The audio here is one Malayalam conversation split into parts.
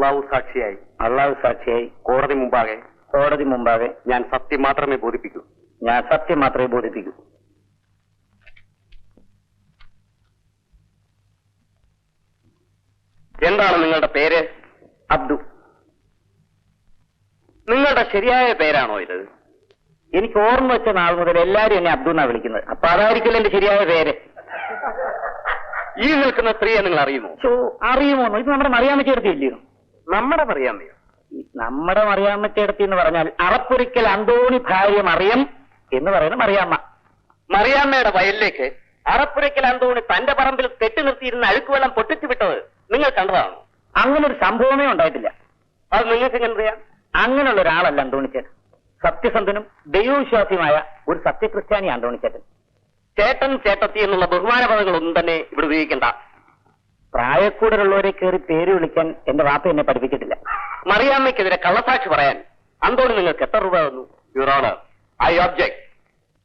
അള്ളാഹു സാക്ഷിയായി. അള്ളാഹു സാക്ഷിയായി. കോടതി മുമ്പാകെ കോടതി മുമ്പാകെ ഞാൻ സത്യം മാത്രമേ ബോധിപ്പിക്കൂ. ഞാൻ സത്യം മാത്രമേ ബോധിപ്പിക്കൂ. എന്താണ് നിങ്ങളുടെ പേര്? അബ്ദു. നിങ്ങളുടെ ശരിയായ പേരാണോ ഇത്? എനിക്ക് ഓർമ്മ വെച്ച നാൾ മുതൽ എല്ലാരും എന്നെ അബ്ദു എന്നാ വിളിക്കുന്നത്. അപ്പൊ അതായിരിക്കില്ല എന്റെ ശരിയായ പേര്. ഈ നിൽക്കുന്ന സ്ത്രീയെ നിങ്ങൾ അറിയുമോ? അറിയുമോന്നോ? ഇത് നമ്മുടെ മറിയാമ്മ ഇല്ലയോ? നമ്മുടെ മറിയാമ്മയോ? നമ്മുടെ മറിയാമ്മച്ചേർത്തി എന്ന് പറഞ്ഞാൽ അറപ്പൊരിക്കൽ അന്തോണി ഭാര്യ മറിയം എന്ന് പറയുന്ന മറിയാമ്മ. മറിയാമ്മയുടെ വയലിലേക്ക് അറപ്പുരയ്ക്കൽ അന്തോണി തന്റെ പറമ്പിൽ കെട്ടി നിർത്തിയിരുന്ന അഴുക്കുവെള്ളം പൊട്ടിച്ചു വിട്ടത് നിങ്ങൾ കണ്ടതാണ്? അങ്ങനെ ഒരു സംഭവമേ ഉണ്ടായിട്ടില്ല. അത് നിങ്ങൾക്ക് എങ്ങനെ അറിയാം? അങ്ങനെയുള്ള ഒരാളല്ല അന്തോണിച്ചേട്ടൻ സത്യസന്ധനും ദൈവവിശ്വാസിയുമായ ഒരു സത്യക്രിസ്ത്യാനി അന്തോണിച്ചേട്ടൻ ചേട്ടൻ. ചേട്ടത്തി എന്നുള്ള ബഹുമാന പദങ്ങളൊന്നും തന്നെ ഇവിടെ ഉപയോഗിക്കണ്ട. പ്രായക്കൂടലുള്ളവരെ കയറി പേര് വിളിക്കാൻ എന്റെ വാപ്പ എന്നെ പഠിപ്പിച്ചിട്ടില്ല. മറിയാമ്മയ്ക്കെതിരെ കള്ളസാക്ഷി പറയാൻ അന്തോണി നിങ്ങൾക്ക് എത്ര രൂപ തന്നു? യുറോണർ ഐ ഒബ്ജെക്ട്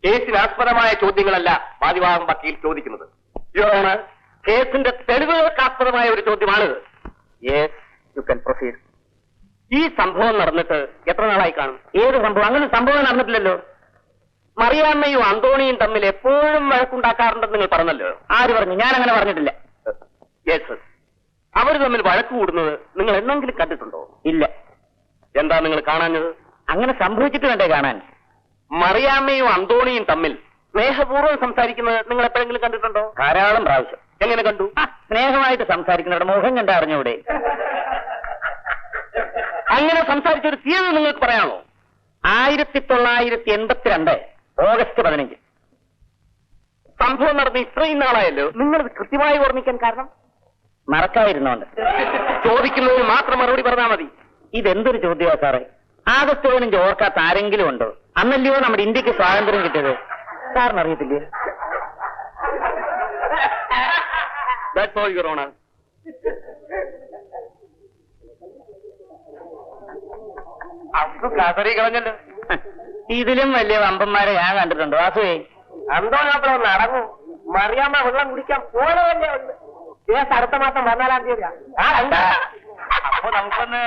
കേസിനാസ്പദമായ ചോദ്യങ്ങളല്ല വാദിവാദം വക്കീൽ ചോദിക്കുന്നത്. യുറോണർ കേസിന്റെ തെളിവുകൾക്കാസ്പദമായ ഒരു ചോദ്യമാണിത്. യെസ് യു കൻ പ്രൊസീഡ് ഈ സംഭവം നടന്നിട്ട് എത്ര നാളായി കാണും? ഏത് സംഭവം? അങ്ങനെ സംഭവം നടന്നിട്ടില്ലല്ലോ. മറിയാമ്മയും അന്തോണിയും തമ്മിൽ എപ്പോഴും വഴക്കുണ്ടാക്കാറുണ്ടെന്ന് നിങ്ങൾ പറഞ്ഞല്ലോ? ആര് പറഞ്ഞു? ഞാൻ അങ്ങനെ പറഞ്ഞിട്ടില്ല. യെസ് അവർ തമ്മിൽ വഴക്ക് കൂടുന്നത് നിങ്ങൾ എന്നെങ്കിലും കണ്ടിട്ടുണ്ടോ? ഇല്ല. എന്താ നിങ്ങൾ കാണാഞ്ഞത്? അങ്ങനെ സംഭവിച്ചിട്ട് വേണ്ടേ കാണാൻ? മറിയാമ്മയും അന്തോണിയും തമ്മിൽ സ്നേഹപൂർവം സംസാരിക്കുന്നത് നിങ്ങൾ എപ്പോഴെങ്കിലും കണ്ടിട്ടുണ്ടോ? ധാരാളം പ്രാവശ്യം. എങ്ങനെ കണ്ടു? സ്നേഹമായിട്ട് സംസാരിക്കുന്നവരുടെ മുഖം കണ്ട അറിഞ്ഞൂടെ അങ്ങനെ സംസാരിച്ച ഒരു തീയതി നിങ്ങൾക്ക് പറയാമോ? ആയിരത്തി തൊള്ളായിരത്തി എൺപത്തിരണ്ട് ഓഗസ്റ്റ് പതിനഞ്ച്. സംഭവം നടന്ന് ഇത്രയും നാളായല്ലോ. നിങ്ങളിത് കൃത്യമായി ഓർമ്മിക്കാൻ കാരണം? മറക്കാതിരുന്നോണ്ട്. ചോദിക്കുന്നതിന് മാത്രം മറുപടി പറഞ്ഞാൽ മതി. ഇതെന്തൊരു ചോദ്യമാണ് സാറേ? ആഗസ്റ്റ് പതിനഞ്ച് ഓർക്കാത്ത ആരെങ്കിലും ഉണ്ടോ? അന്നല്ലയോ നമ്മുടെ ഇന്ത്യയ്ക്ക് സ്വാതന്ത്ര്യം കിട്ടിയത്? സാറിന് അറിയത്തില്ലേ That's all, Your Honor. കളഞ്ഞല്ലോ. ഇതിലും വലിയ വമ്പന്മാരെ ഞാൻ കണ്ടിട്ടുണ്ടോ? വാസുവേ അന്തോ മാത്രം നടന്നു. മറിയാമ്മ വെള്ളം കുടിക്കാൻ പോലെ കേസ് അടുത്ത മാസം പതിനാലാം തീയതി അപ്പൊ നമുക്കൊന്ന്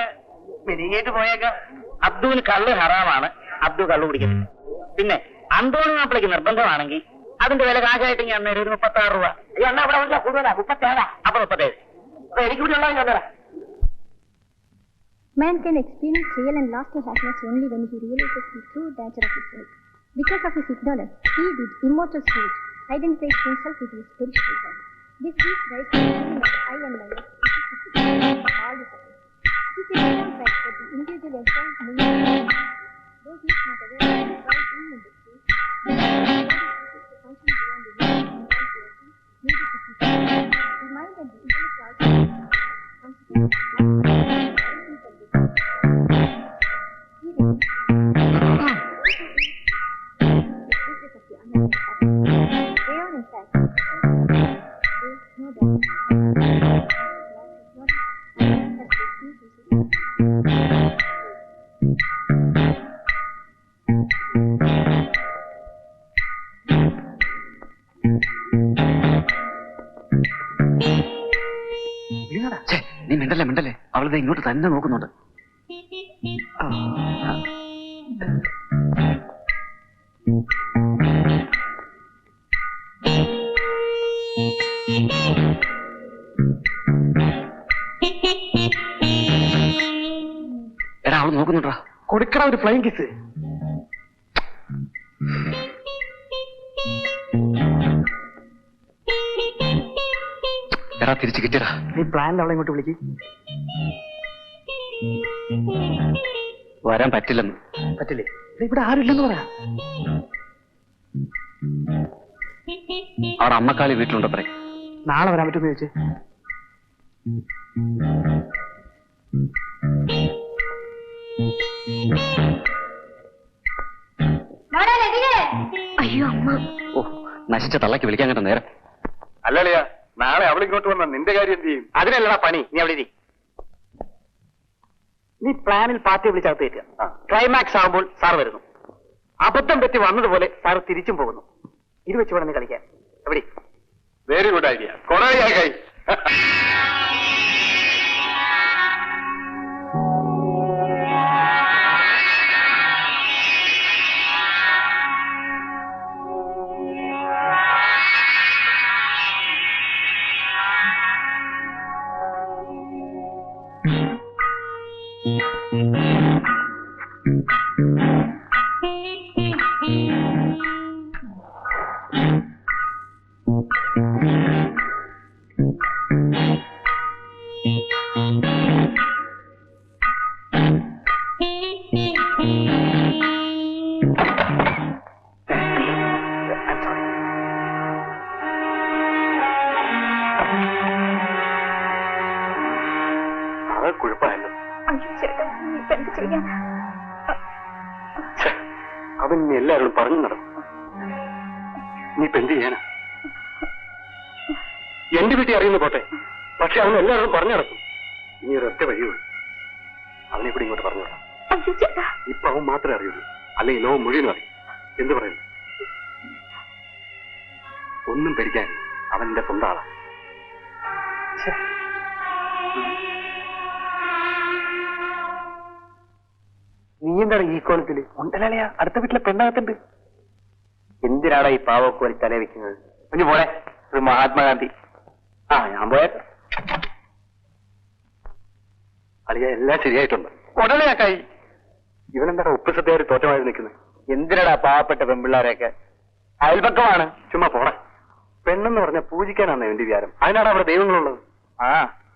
പിരിഞ്ഞിട്ട് പോയേക്കാം. അബ്ദുവിന് കള്ള് ഹറാമാണ്. അബ്ദു കള്ളു കുടിക്കുന്നത് പിന്നെ അന്തോണി മാപ്പിളയ്ക്ക് നിർബന്ധമാണെങ്കിൽ അതിന്റെ വില കാശായിട്ട് ഞാൻ നേരം ഒരു മുപ്പത്തി ആറ് രൂപ. അയ്യോ എന്നാ അവിടെ വിളിച്ചാ കൂടുതലാ മുപ്പത്തേഴാ. അപ്പൊ മുപ്പത്തേഴ്. അപ്പൊ എനിക്ക് കൂടി ഉള്ളത് ഞാൻ Man can experience real and lasting happiness only when he realizes the true nature of his life. Because of his ignorance, he did immortal spirit, identifies himself with his perishable body. This is very concerning that I and Maya for all the seconds. It is a fact that the individual enjoys millions Though he is not aware of the current in industry, the body is to function beyond the limits and possibility needed to keep up. The mind and the intellect are constituted by the അവളിത് ഇങ്ങോട്ട് തന്നെ നോക്കുന്നുണ്ട്. എടാ അവൾ നോക്കുന്നുണ്ടാ? കൊടുക്കണ ഒരു ഫ്ലൈങ് കിസ് എടാ തിരിച്ചു കിട്ടിയടാ. നീ പ്ലാനിൽ അവളെ ഇങ്ങോട്ട് വിളിക്ക്. വരാൻ പറ്റില്ലെന്ന്. പറ്റില്ലേ? ഇവിടെ ആരുമില്ലെന്ന് പറയാ അവിടെ അമ്മക്കാളി വീട്ടിലുണ്ടത്രേ നാളെ വരാൻ പറ്റുമെന്ന് ചോദിച്ചേ. അയ്യോ അമ്മ. ഓ നശിച്ച തള്ളക്ക് വിളിക്കാൻ കേട്ട നേരം. അല്ലല്ലയാ നാളെ അവളിങ്ങോട്ട് വന്ന നിന്റെ കാര്യം എന്ത് ചെയ്യും? അതിനല്ലടാ പണി നീ അവിടെ ഇരി. നീ പ്ലാനിൽ പാർട്ടി വിളിച്ചകത്ത് കയറ്റുക. ക്ലൈമാക്സ് ആകുമ്പോൾ സാർ വരുന്നു. അബദ്ധം പറ്റി വന്നതുപോലെ സാർ തിരിച്ചും പോകുന്നു. ഇത് വെച്ച് വേണം നീ കളിക്കാൻ. എവിടെ? വെരി ഗുഡ് ഐഡിയ കൊറേ കൈ എന്ത് ചെയ്യാൻ ഛെ, അവൻ ഇനി എല്ലാവരോടും പറഞ്ഞു നടക്കും. ഇപ്പൊ എന്ത് ചെയ്യാനാ? എന്റെ വീട്ടിൽ അറിയുന്ന പോട്ടെ പക്ഷെ അവൻ എല്ലാവരോടും പറഞ്ഞു നടക്കും. ഇനി ഒരൊറ്റ വഴിയുള്ളൂ അവനെ കൂടി ഇങ്ങോട്ട് പറഞ്ഞു വിടാം. ചേട്ടാ. ഇപ്പൊ അവൻ മാത്രമേ അറിയുള്ളൂ. അല്ലെങ്കിൽ ലോകം മുഴുവനും അറിയും. എന്ത് പറയുന്നു? ഒന്നും പേടിക്കാൻ അവന്റെ സ്വന്തം ആളാ. നീ എന്താണ് ഈ കോലത്തിൽ ഉണ്ടല്ലേ അടുത്ത വീട്ടിലെ പെണ്ണകത്തുണ്ട്. എന്തിനാടാ ഈ പാവക്കോലി തല വെക്കുന്നത്? കുഞ്ഞു പോരെ ഒരു മഹാത്മാഗാന്ധി. ആ ഞാൻ പോയേക്കാം അളിയ എല്ലാം ശരിയായിട്ടുണ്ട്. ഉടനെയാക്കായി ഇവനെന്താ ഉപ്പ് സത്യമായിട്ട് തോറ്റമായി നിൽക്കുന്നത്? എന്തിനാടാ പാവപ്പെട്ട പെൺപിള്ളേരെയൊക്കെ? അയൽപക്കമാണ്. ചുമ്മാ പോടാ. പെണ്ണെന്ന് പറഞ്ഞ പൂജിക്കാനാണ് എന്റെ വിചാരം. അതിനാണ് അവിടെ ദൈവങ്ങളുള്ളത്? ആ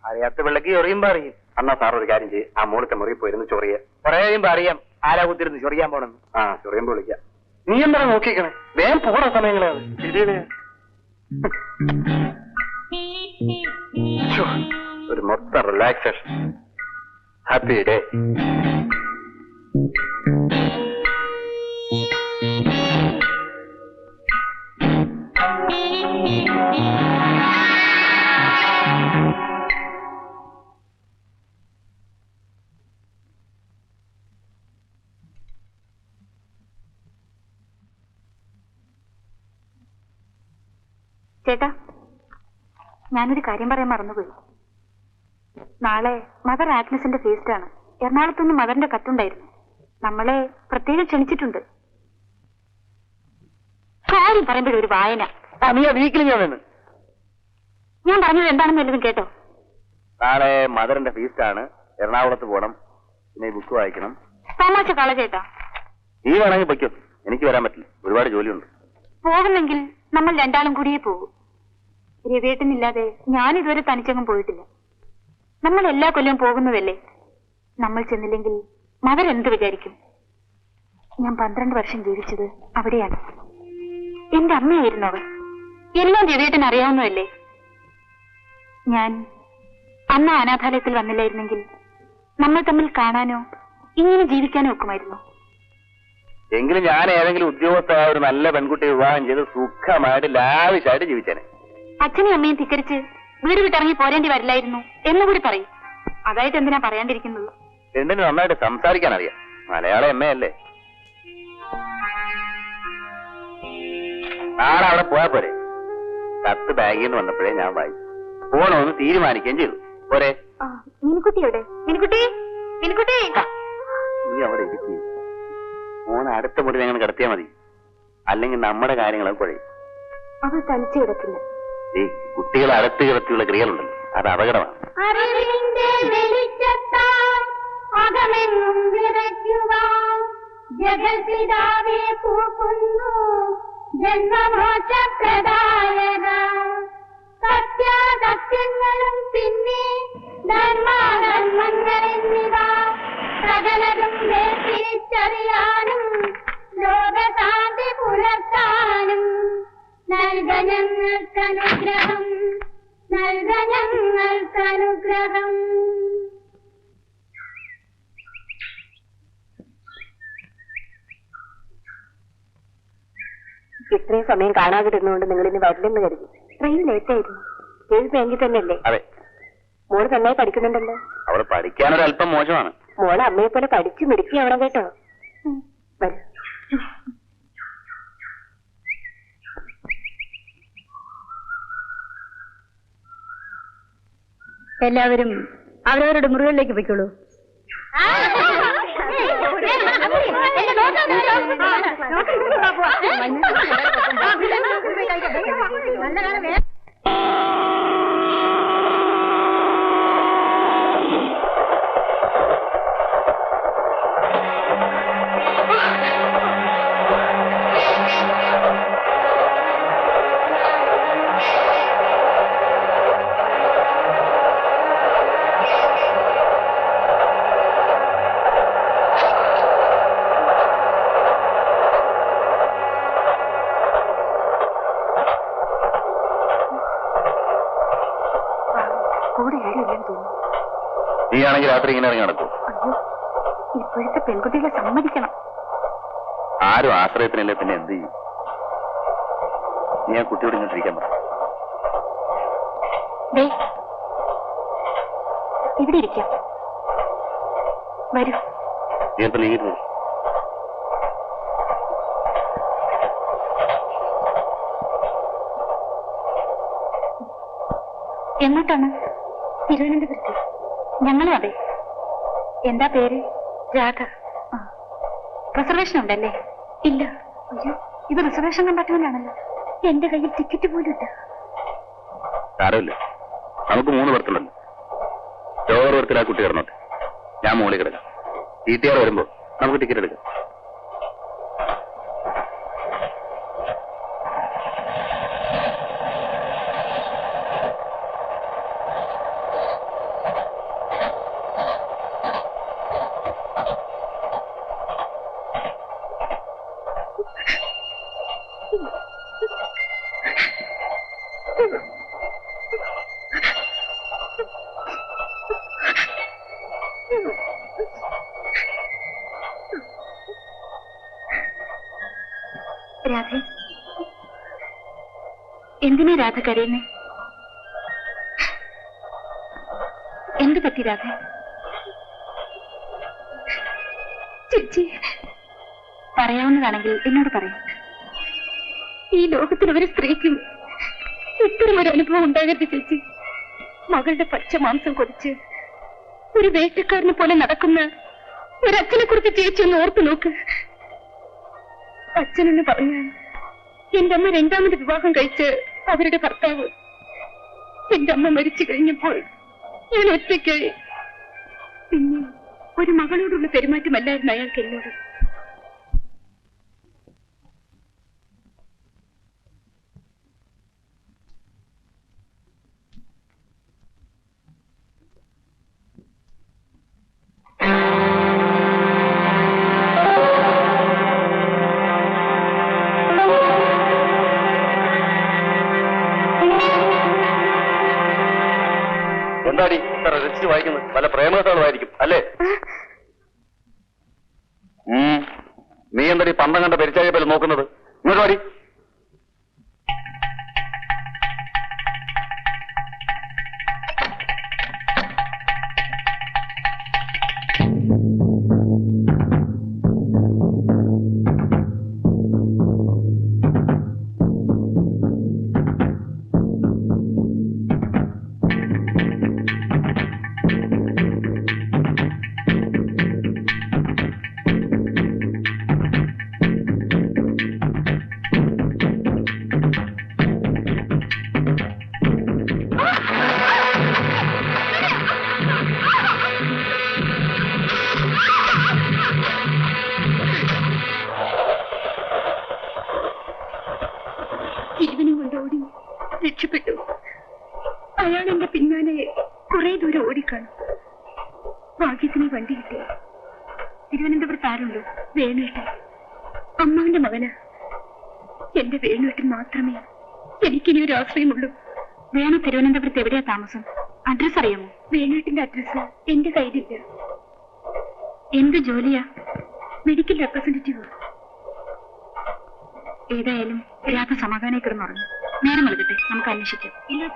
അറിയാത്ത പിള്ളക്ക് എറിയുമ്പോ അറിയും അന്നാ സാർ ഒരു കാര്യം ചെയ്യും. ആ മൂളത്തെ മുറി പോയിരുന്നു ചൊറിയ. കൊറേ കഴിയുമ്പോ അറിയാം. ആരാ കുത്തിരുന്ന് ചൊറിയാൻ പോണെന്ന്. ആ ചൊറിയുമ്പോ വിളിക്കാം. നീ എന്താ നോക്കിക്കണേ വേഗം പോണ സമയങ്ങളാണ് ഒരു മൊത്തം റിലാക്സേഷൻ ഹാപ്പി ഡേ ഞാനൊരു കാര്യം പറയാൻ മറന്നുപോയി. നാളെ മദർ ആഗ്നസിന്റെ ഫീസ്റ്റ് ആണ്. എറണാകുളത്തുനിന്ന് മദറിന്റെ കത്തുണ്ടായിരുന്നു. നമ്മളെ പ്രത്യേകം ക്ഷണിച്ചിട്ടുണ്ട്. കാര്യം പറയുമ്പോഴൊരു ഒരു വായന. ഞാൻ പറഞ്ഞത് എന്താണെന്ന് വല്ലതും കേട്ടോ? നാളെ മദറിന്റെ ഫീസ്റ്റ് ആണ്. എറണാകുളത്ത് പോണം. പിന്നെ ബുക്ക് വായിക്കണം. തമാശ കള ചേട്ടാ നീ വേണമെങ്കിൽ പൊയ്ക്കോ. എനിക്ക് വരാൻ പറ്റില്ല. ഒരുപാട് ജോലിയുണ്ട്. പോകുന്നെങ്കിൽ നമ്മൾ രണ്ടാളും കൂടിയേ പോകൂ രവിയേട്ടനില്ലാതെ ഞാൻ ഇതുവരെ തനിച്ചങ്ങും പോയിട്ടില്ല. നമ്മൾ എല്ലാ കൊല്ലവും പോകുന്നതല്ലേ? നമ്മൾ ചെന്നില്ലെങ്കിൽ മകൻ എന്ത് വിചാരിക്കും? ഞാൻ പന്ത്രണ്ട് വർഷം ജീവിച്ചത് അവിടെയാണ്. എന്റെ അമ്മയായിരുന്നു അവൾ. എല്ലാം രവിയേട്ടൻ അറിയാവുന്നതല്ലേ? ഞാൻ അന്ന് അനാഥാലയത്തിൽ വന്നില്ലായിരുന്നെങ്കിൽ നമ്മൾ തമ്മിൽ കാണാനോ ഇങ്ങനെ ജീവിക്കാനോ ഒക്കുമായിരുന്നു. എങ്കിലും ഞാൻ ഏതെങ്കിലും ഉദ്യോഗസ്ഥ ഒരു നല്ല പെൺകുട്ടിയെ വിവാഹം ചെയ്ത് സുഖമായിട്ട് ലാവിശായിട്ട് ജീവിച്ചേനെ. അച്ഛനും അമ്മയും ധിക്കരിച്ച് വീട് വിട്ടിറങ്ങി പോരേണ്ടി വരില്ലായിരുന്നു എന്നുകൂടി പറയും. അതായിട്ട് എന്തിനാ പറയാണ്ടിരിക്കുന്നത്? എന്തിന് നന്നായിട്ട് സംസാരിക്കാൻ അറിയാം മലയാള അമ്മയല്ലേ? നാളെ അവിടെ പോയാ പോരെ. കത്ത് ബാഗിൽ നിന്ന് വന്നപ്പോഴേ ഞാൻ വായിച്ചു പോണോന്ന് തീരുമാനിക്കുകയും ചെയ്തു. പോരെ. മിനിക്കുട്ടി? മിനിക്കുട്ടി? നീ അവിടെ ഇരിക്കും. മോൻ അടുത്ത മുടി ഞങ്ങൾ കിടത്തിയാൽ മതി. അല്ലെങ്കിൽ നമ്മുടെ കാര്യങ്ങളൊക്കെ കുഴയും. അവൾ തനിച്ചു കിടക്കില്ല. ഈ കുട്ടികളെ അടുത്ത് കിടത്തിയുള്ള ക്രിയകളുണ്ടല്ലോ. അത് അപകടമാണ്. സത്യാസത്യങ്ങളും പിന്നെ ധർമാധർമ്മങ്ങൾ എന്നിവ സകലതും വേർതിരിച്ചറിയാനും ലോകശാന്തി പുലർത്താനും നൽക ഞങ്ങൾക്കനുഗ്രഹം നൽക ഞങ്ങൾക്കനുഗ്രഹം ഇത്രയും സമയം കാണാതിരുന്നുകൊണ്ട് നിങ്ങൾ ഇനി വരില്ലെന്ന് കരുതി. ട്രെയിൻ ലേറ്റ് ആയിരുന്നു ഏഴ് ബാങ്കിൽ തന്നെയല്ലേ? അതെ. മോൾ നന്നായി പഠിക്കുന്നുണ്ടല്ലോ. അവൾ പഠിക്കാനൊരല്പം മോശമാണ്. മോൾ അമ്മയെ പോലെ പഠിച്ചു മിടുക്കിയാവണം കേട്ടോ. വരൂ. എല്ലാവരും അവരവരുടെ മുറികളിലേക്ക് പോയിക്കോളൂ കൂടെ തോന്നുന്നു രാത്രി ഇങ്ങനെ ഇറങ്ങി നടക്കും. ഇപ്പോഴത്തെ പെൺകുട്ടികളെ സമ്മതിക്കണം. ആരും ആശ്രയത്തിനല്ലേ പിന്നെ എന്ത് ചെയ്യും? ഞാൻ കുട്ടിയോട് ഇങ്ങോട്ടിരിക്കാൻ പറ. ദേ ഇവിടെ ഇരിക്കാം. വരൂ. നീങ്ങരുത് തിരുവനന്തപുരത്ത് ഞങ്ങളും അതെ. എന്താ പേര്? രാധ. റിസർവേഷൻ ഉണ്ടല്ലേ? ഇല്ല. അയ്യോ ഇത് റിസർവേഷൻ കമ്പാർട്ട്മെന്റാണല്ലോ എന്റെ കയ്യിൽ ടിക്കറ്റ് പോലും ഇല്ല. സാരമില്ല നമുക്ക് മൂന്ന് ബർത്തുണ്ടല്ലോ ലോവർ ബർത്തിൽ ആ കുട്ടി കിടന്നോട്ടെ. ഞാൻ മോളി കിടക്കാം. വീട്ടുകാർ ടി ആർ വരുമ്പോ നമുക്ക് ടിക്കറ്റ് എടുക്കാം. രാധ. എന്തിനാ രാധ കരയുന്നേ? എന്ത് പറ്റി രാധ? ചേച്ചി. പറയാവുന്നതാണെങ്കിൽ എന്നോട് പറയാം. ഈ ലോകത്തിൽ ഒരു സ്ത്രീക്കും ഇത്തരം ഒരു അനുഭവം ഉണ്ടാകരുത് ചേച്ചി. മകളുടെ പച്ച മാംസം കൊതിച്ച് ഒരു വേട്ടക്കാരനെ പോലെ നടക്കുന്ന ഒരച്ഛനെ കുറിച്ച് ചേച്ചി ഒന്ന് ഓർത്തു നോക്ക്. അച്ഛനെന്ന് പറഞ്ഞാൽ എന്റെ അമ്മ രണ്ടാമത് വിവാഹം കഴിച്ച് അവരുടെ ഭർത്താവ് എന്റെ അമ്മ മരിച്ചു കഴിഞ്ഞപ്പോൾ ഞാൻ ഒറ്റയ്ക്കായി. പിന്നെ ഒരു മകളോടുള്ള പെരുമാറ്റമല്ലായിരുന്നു അയാൾക്ക് എന്നോട്. എന്താടി ഇത്ര രസിച്ച് വായിക്കുന്നത് പല പ്രേമകഥകളുമായിരിക്കും അല്ലേ. നീ എന്താടി പന്തം കണ്ട പെരിച്ചായ പോലെ നോക്കുന്നത്? ഇങ്ങോട്ട് വാടി. ഭാഗ്യത്തിന് വണ്ടി കിട്ടി. തിരുവനന്തപുരത്ത് ആരുള്ളൂ വേണുവേട്ടൻ. അമ്മാവിന്റെ മകന്. എന്റെ വേണുവേട്ടൻ മാത്രമേ എനിക്കിനി ഒരു ആശ്രയമുള്ളൂ. വേണു തിരുവനന്തപുരത്ത് എവിടെയാ താമസം? അഡ്രസ് അറിയാമോ? വേണുവേട്ടന്റെ അഡ്രസ് എന്റെ കയ്യിലില്ല. എന്ത് ജോലിയാ? മെഡിക്കൽ റെപ്രസെന്റേറ്റീവ് ഏതായാലും രാത്രി സമാധാനം കിടന്നുറങ്ങും നേരം നൽകട്ടെ നമുക്ക് അന്വേഷിക്കാം. ഇല്ലാത്ത